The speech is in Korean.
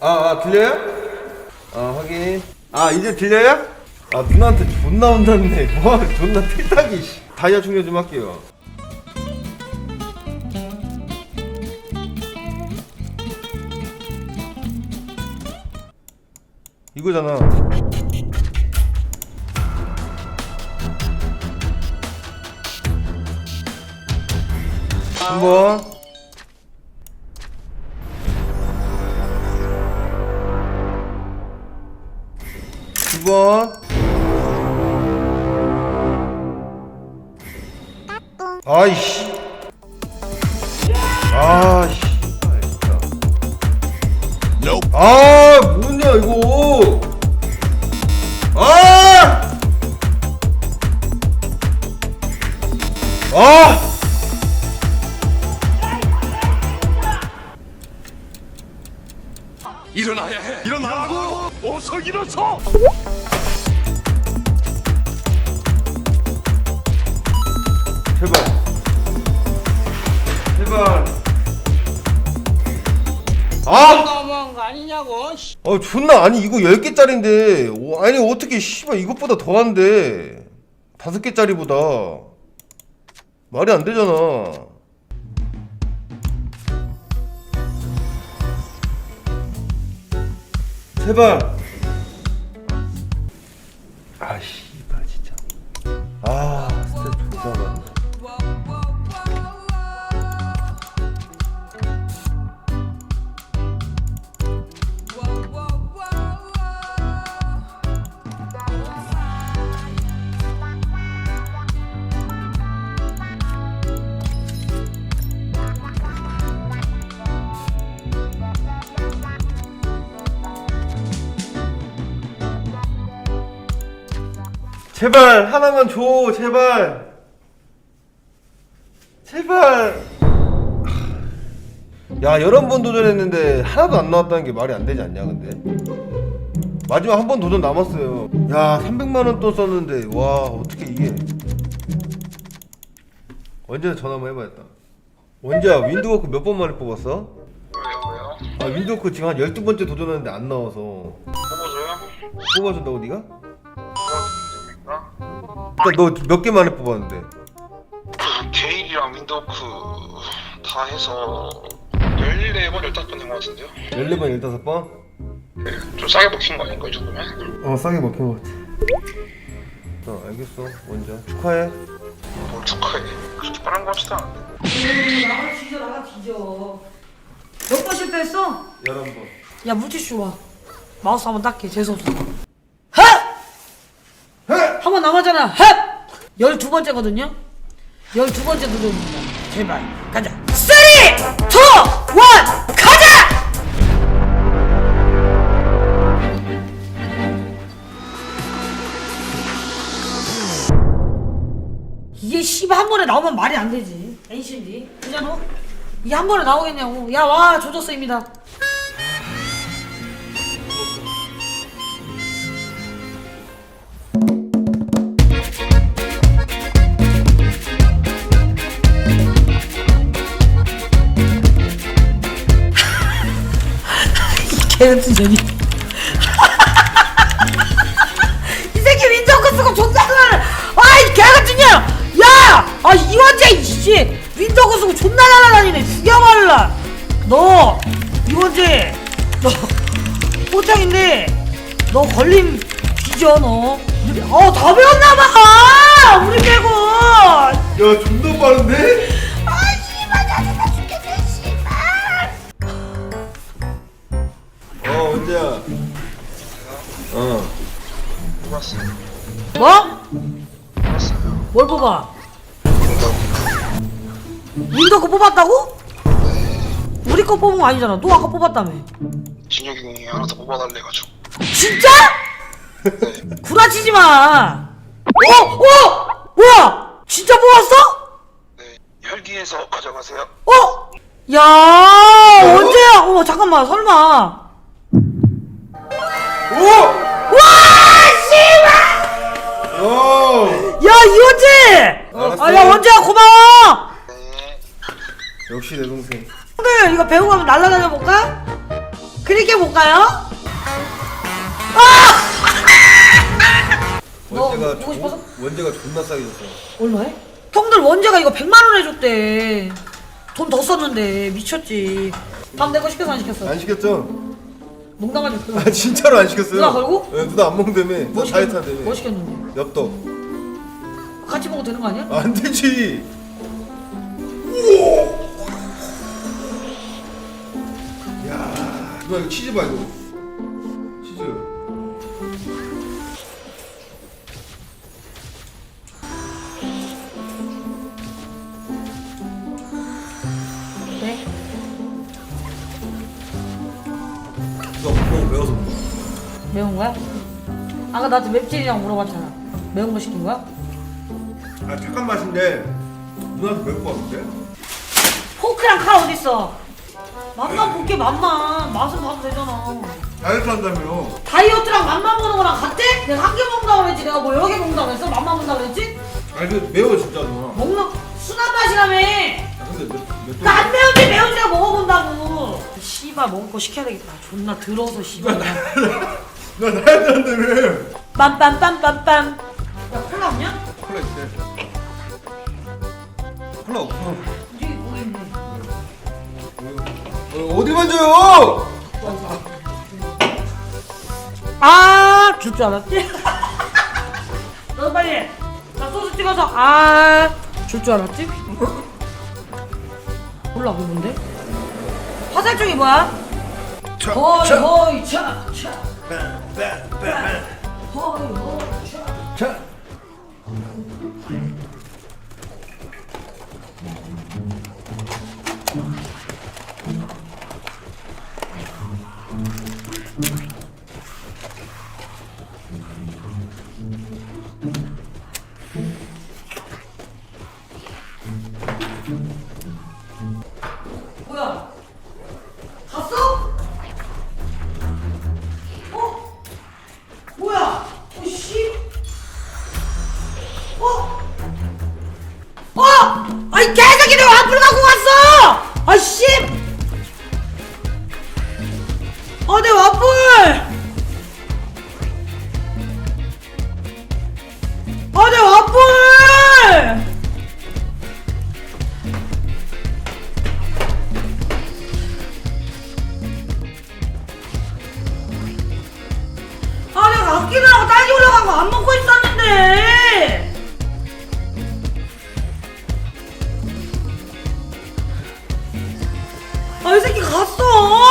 아, 아 들려요? 아 확인. 아 이제 들려요? 아 누나한테 존나 혼났네. 뭐 존나 필타기. 씨. 다이아 충전 좀 할게요. 이거잖아. 한 번. 두 번. 아이씨. 아이씨. 아, 뭐냐, 이거. 아! 아! 일어나야 해. 일어나라고. 어서 일어서. 제발. 제발. 아! 너무한 거 아니냐고. 씨. 어 존나 아니 이거 10개짜리인데 오, 아니 어떻게 씨발 이것보다 더한데 다섯 개짜리보다 말이 안 되잖아 제발. 아씨 제발 하나만 줘 제발 제발 야 여러 번 도전했는데 하나도 안 나왔다는 게 말이 안 되지 않냐 근데 마지막 한 번 도전 남았어요 야 300만원 또 썼는데 와 어떻게 이게 원재야 전화 한번 해봐야겠다 원재야 윈도우워크 몇 번 만에 뽑았어? 왜요 왜요? 아 윈도우워크 지금 한 12번째 도전했는데 안 나와서 뽑아줘요? 뽑아준다고 네가? 일단 너몇 개 만에 뽑았는데 게일이랑 윈도우크 다 해서 14번 15번 된 것 같은데요? 14번 15번? 좀 싸게 먹힌 거 아닌가 이 정도면? 어 싸게 먹힌 것 같아 어 알겠어 원재 축하해 뭘 축하해 그렇게 빠른 것 같지도 않은데 나가 뒤져 나가 뒤져. 몇 번 실패했어? 11번 야 물티슈 와. 마우스 한번 닦게 재수없어. 남았잖아. 핫! 열두 번째거든요. 열두 번째 도전입니다. 제발 가자. 3, 2, 1 가자! 이게 씨발 한 번에 나오면 말이 안 되지. 엔신디. 그잖아. 이게 한 번에 나오겠냐고. 야, 와, 조졌어입니다. 같은 년이. 이 새끼 윈도우크 쓰고 존나 날라. 아이 개같은 년. 야, 아 이원재 이씨 윈도우크 쓰고 존나 날아다니네. 죽여버릴라. 너 이원재 너 포장인데 너 걸림 뒤져 너. 어다 배웠나봐. 우리 빼고. 야 존나 빠른데? 아씨 어 뽑았어요 뭐? 뽑았어요 뭘 뽑아? 윈도우크 윈도우 뽑았다고? 우리 거 뽑은 거 아니잖아. 너 아까 뽑았다며. 형이 하나 더 뽑아달래 가지고 진짜? 네 구라치지 마. 어? 어? 뭐야? 진짜 뽑았어? 네, 혈기에서 가져가세요 어? 야, 언제야? 어, 잠깐만, 설마. 오! 와, 씨발! 어! 야 이원재 알았어. 아야 원재야 고마워 네. 역시 내 동생. 형들 이거 배우고 한번 날라다녀 볼까? 그렇게 볼까요? 너 원재가 보고 싶어서? 조- 원재가 존나 싸게 줬어. 얼마에? 형들 원재가 이거 100만 원 해줬대 돈 더 썼는데 미쳤지 밥내거 시켰어 안 시켰어? 안 시켰죠? 농담 하지 마 아 진짜로 안 시켰어요. 누나 걸고? 네, 누나 안 먹는다며. 뭐 다이어트 시켰- 한다며. 뭐 시켰는데? 엽떡. 같이 먹어도 되는 거 아니야? 안 되지. 야, 누나 이거 치즈 봐 이거. 매운 거야? 아까 나한테 맵찔이라고 물어봤잖아 매운 거 시킨 거야? 아 착한 맛인데 누나한테 매울 것 같은데? 포크랑 칼 어딨어? 맛만 볼게 맛만 맛은 봐도 되잖아 다이어트 한다며. 다이어트랑 맛만 보는 거랑 같아? 내가 한 개 먹는다고 그랬지 내가 뭐 여러 개 먹는다고 그랬어? 맛만 본다고 그랬지? 아니 그 매워 진짜 누나. 먹는 순한 맛이라며 아, 근데 몇, 몇 나안 매운지 매운지가 먹어본다고 씨발 먹을 거 시켜야 되겠다 존나 들어서 씨발 누 나 다이어트 한다며. 빰빰빰빰빰 야 콜라 없냐? 콜라 있대. 콜라 없어. 저기 뭐 있네 어, 어디 만져요? 아, 줄 줄 알았지? 너 빨리 나 소스 찍어서 아, 줄 줄 알았지? 몰라 그게 뭔데? 화살 쪽이 뭐야? 허이 허이 차차 차 자. 거안 먹고 있었는데. 아 이 새끼 갔어